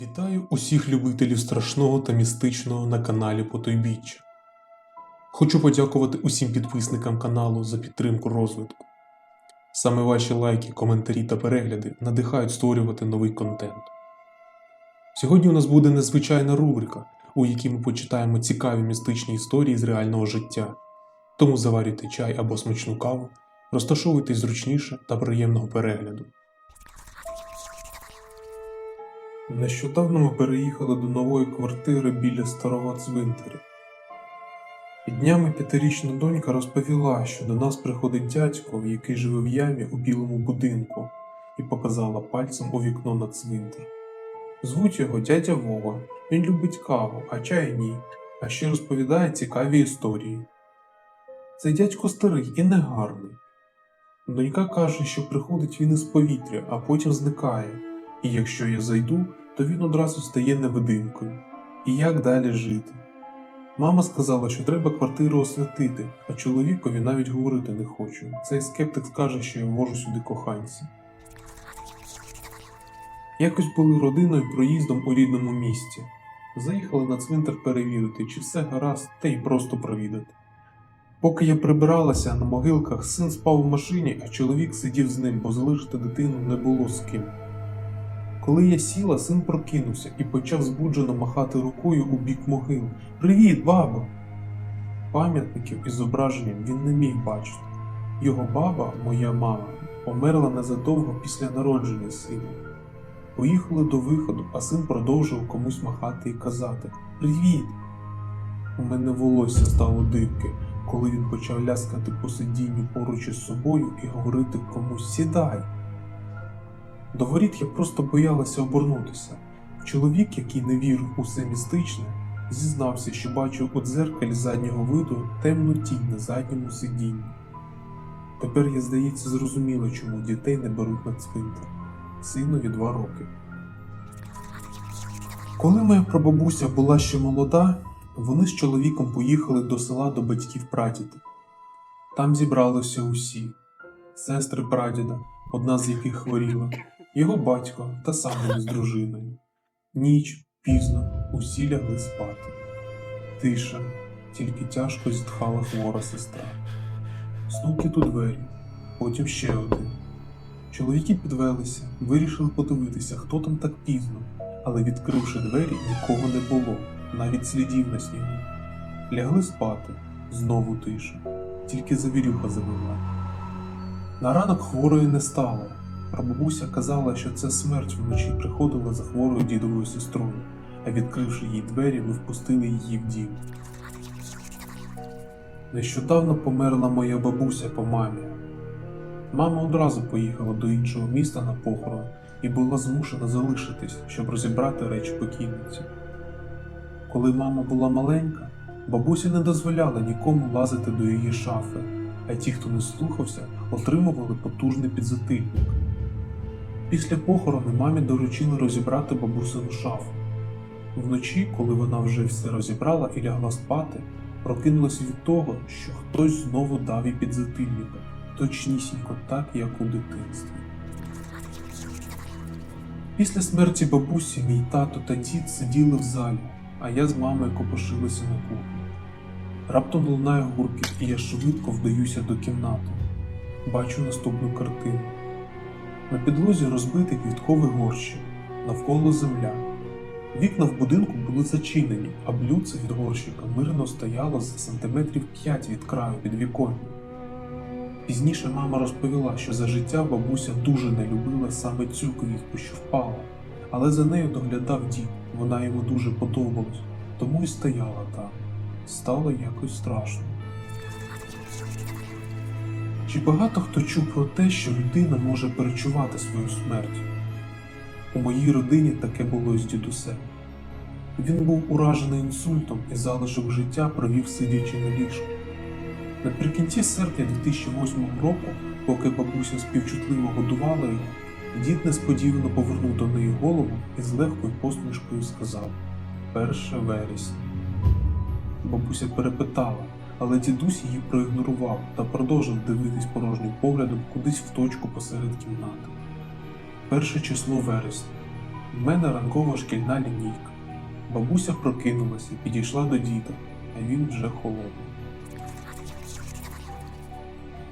Вітаю усіх любителів страшного та містичного на каналі Потойбіччя. Хочу подякувати усім підписникам каналу за підтримку розвитку. Саме ваші лайки, коментарі та перегляди надихають створювати новий контент. Сьогодні у нас буде незвичайна рубрика, у якій ми почитаємо цікаві містичні історії з реального життя. Тому заварюйте чай або смачну каву, розташовуйтесь зручніше та приємного перегляду. Нещодавно ми переїхали до нової квартири біля старого цвинтаря. І днями п'ятирічна донька розповіла, що до нас приходить дядько, який живе в ямі у білому будинку, і показала пальцем у вікно на цвинтар. Звуть його дядя Вова. Він любить каву, а чай ні, а ще розповідає цікаві історії. Цей дядько старий і негарний. Донька каже, що приходить він із повітря, а потім зникає. І якщо я зайду, то він одразу стає невидимкою. І як далі жити? Мама сказала, що треба квартиру освятити, а чоловікові навіть говорити не хочу. Цей скептик скаже, що я вожу сюди коханця. Якось були родиною проїздом у рідному місті. Заїхали на цвинтар перевірити, чи все гаразд, та й просто провідати. Поки я прибиралася на могилках, син спав у машині, а чоловік сидів з ним, бо залишити дитину не було з ким. Коли я сіла, син прокинувся і почав збуджено махати рукою у бік могил. Привіт, бабо! Пам'ятників із зображенням він не міг бачити. Його баба, моя мама, померла незадовго після народження сина. Поїхали до виходу, а син продовжував комусь махати і казати Привіт! У мене волосся стало дибке, коли він почав ляскати по сидінню поруч із собою і говорити комусь сідай. До воріт я просто боялася обернутися. Чоловік, який не вірив у все містичне, зізнався, що бачив у дзеркалі заднього виду темну тінь на задньому сидінні. Тепер я, здається, зрозуміла, чому дітей не беруть на цвинтар. Синові два роки. Коли моя прабабуся була ще молода, вони з чоловіком поїхали до села до батьків прадіда. Там зібралися усі сестри прадіда, одна з яких хворіла, його батько та сам з дружиною. Ніч, пізно, усі лягли спати. Тиша, тільки тяжко зітхала хвора сестра. Стукіт у двері, потім ще один. Чоловіки підвелися, вирішили подивитися, хто там так пізно, але відкривши двері, нікого не було, навіть слідів на снігу. Лягли спати, знову тиша, тільки завірюха завела. На ранок хворої не стало. Прабабуся казала, що це смерть вночі приходила за хворою дідовою сестрою, а відкривши їй двері, ми впустили її в дім. Нещодавно померла моя бабуся по мамі. Мама одразу поїхала до іншого міста на похорон і була змушена залишитись, щоб розібрати речі покійниці. Коли мама була маленька, бабуся не дозволяла нікому лазити до її шафи, а ті, хто не слухався, отримували потужний підзатильник. Після похорону мамі доручили розібрати бабусину шафу. Вночі, коли вона вже все розібрала і лягла спати, прокинулася від того, що хтось знову дав їй підзатильника, точнісінько так, як у дитинстві. Після смерті бабусі мій тато та дід сиділи в залі, а я з мамою копошилася на кухні. Раптом лунає гуркіт, і я швидко вдаюся до кімнати. Бачу наступну картину. На підлозі розбитий квітковий горщик, навколо земля. Вікна в будинку були зачинені, а блюдце від горщика мирно стояло за сантиметрів 5 від краю підвіконня. Пізніше мама розповіла, що за життя бабуся дуже не любила саме цю квітку, що впала, але за нею доглядав дід, вона йому дуже подобалась, тому й стояла там. Стало якось страшно. Чи багато хто чув про те, що людина може перечувати свою смерть? У моїй родині таке було з дідусем. Він був уражений інсультом і залишок життя провів сидячи на ліжку. Наприкінці серпня 2008 року, поки бабуся співчутливо годувала його, дід несподівано повернув до неї голову і з легкою посмішкою сказав Перше вересня. Бабуся перепитала, але дідусь її проігнорував та продовжив дивитись порожнім поглядом кудись в точку посеред кімнати. Перше число вересня. В мене ранкова шкільна лінійка. Бабуся прокинулася, і підійшла до діда, а він вже холодний.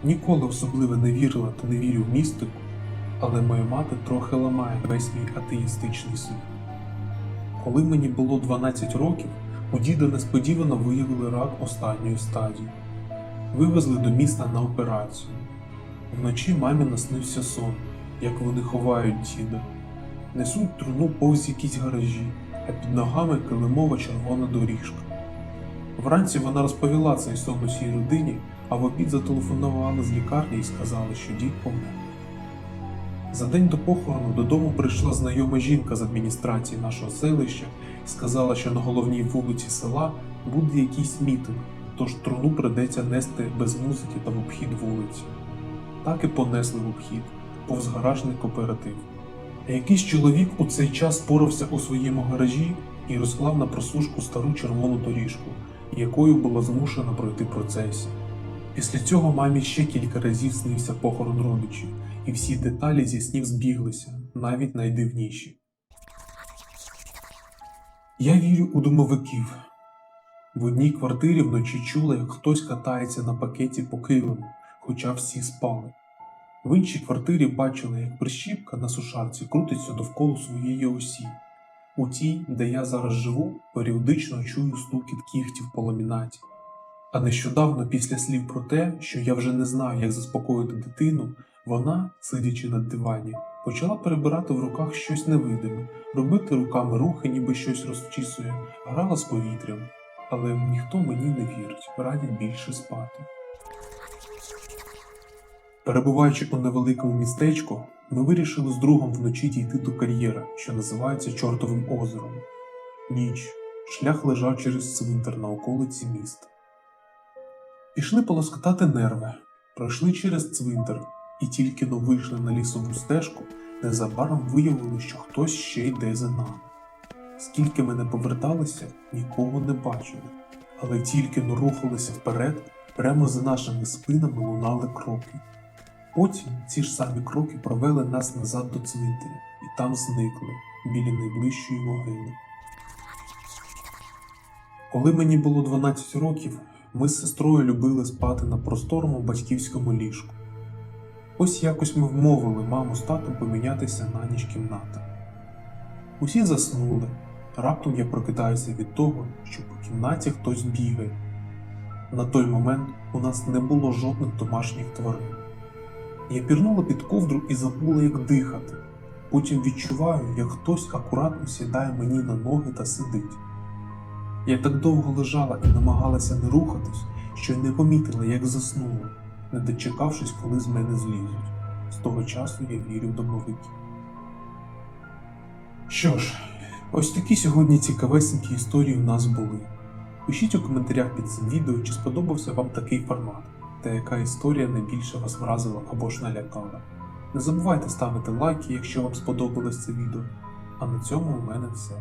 Ніколи особливо не вірила та не вірю в містику, але моя мати трохи ламає весь мій атеїстичний світ. Коли мені було 12 років, у діда несподівано виявили рак останньої стадії. Вивезли до міста на операцію. Вночі мамі наснився сон, як вони ховають діда. Несуть труну повз якісь гаражі, а під ногами килимова червона доріжка. Вранці вона розповіла цей сон усій родині, а в обід зателефонували з лікарні і сказали, що дід помер. За день до похорону додому прийшла знайома жінка з адміністрації нашого селища і сказала, що на головній вулиці села буде якийсь мітинг, тож труну придеться нести без музики та в обхід вулиці. Так і понесли в обхід, повз гаражний кооператив. А якийсь чоловік у цей час порався у своєму гаражі і розклав на просушку стару червону доріжку, якою була змушена пройти процесію. Після цього мамі ще кілька разів снився похорон родичів, і всі деталі зі снів збіглися, навіть найдивніші. Я вірю у домовиків. В одній квартирі вночі чула, як хтось катається на пакеті по килиму, хоча всі спали. В іншій квартирі бачила, як прищіпка на сушарці крутиться довкола своєї осі. У тій, де я зараз живу, періодично чую стукіт кігтів по ламінаті. А нещодавно, після слів про те, що я вже не знаю, як заспокоїти дитину, вона, сидячи на дивані, почала перебирати в руках щось невидиме, робити руками рухи, ніби щось розчісує, грала з повітрям. Але ніхто мені не вірить, радять більше спати. Перебуваючи у невеликому містечку, ми вирішили з другом вночі дійти до кар'єра, що називається Чортовим озером. Ніч. Шлях лежав через цвинтар на околиці міста. Пішли полоскотати нерви, пройшли через цвинтар і тільки но вийшли на лісову стежку, незабаром виявили, що хтось ще йде за нами. Скільки ми не поверталися, нікого не бачили, але тільки но рухалися вперед, прямо за нашими спинами лунали кроки. Потім ці ж самі кроки провели нас назад до цвинтаря і там зникли біля найближчої могили. Коли мені було 12 років, ми з сестрою любили спати на просторому батьківському ліжку. Ось якось ми вмовили маму з татом помінятися на ніч кімнати. Усі заснули. Раптом я прокидаюся від того, що по кімнаті хтось бігає. На той момент у нас не було жодних домашніх тварин. Я пірнула під ковдру і забула, як дихати. Потім відчуваю, як хтось акуратно сідає мені на ноги та сидить. Я так довго лежала і намагалася не рухатись, що й не помітила, як заснула, не дочекавшись, коли з мене злізуть. З того часу я вірю в домовиків. Що ж, ось такі сьогодні цікавесенькі історії у нас були. Пишіть у коментарях під цим відео, чи сподобався вам такий формат, та яка історія найбільше вас вразила або ж налякала. Не забувайте ставити лайки, якщо вам сподобалось це відео. А на цьому у мене все.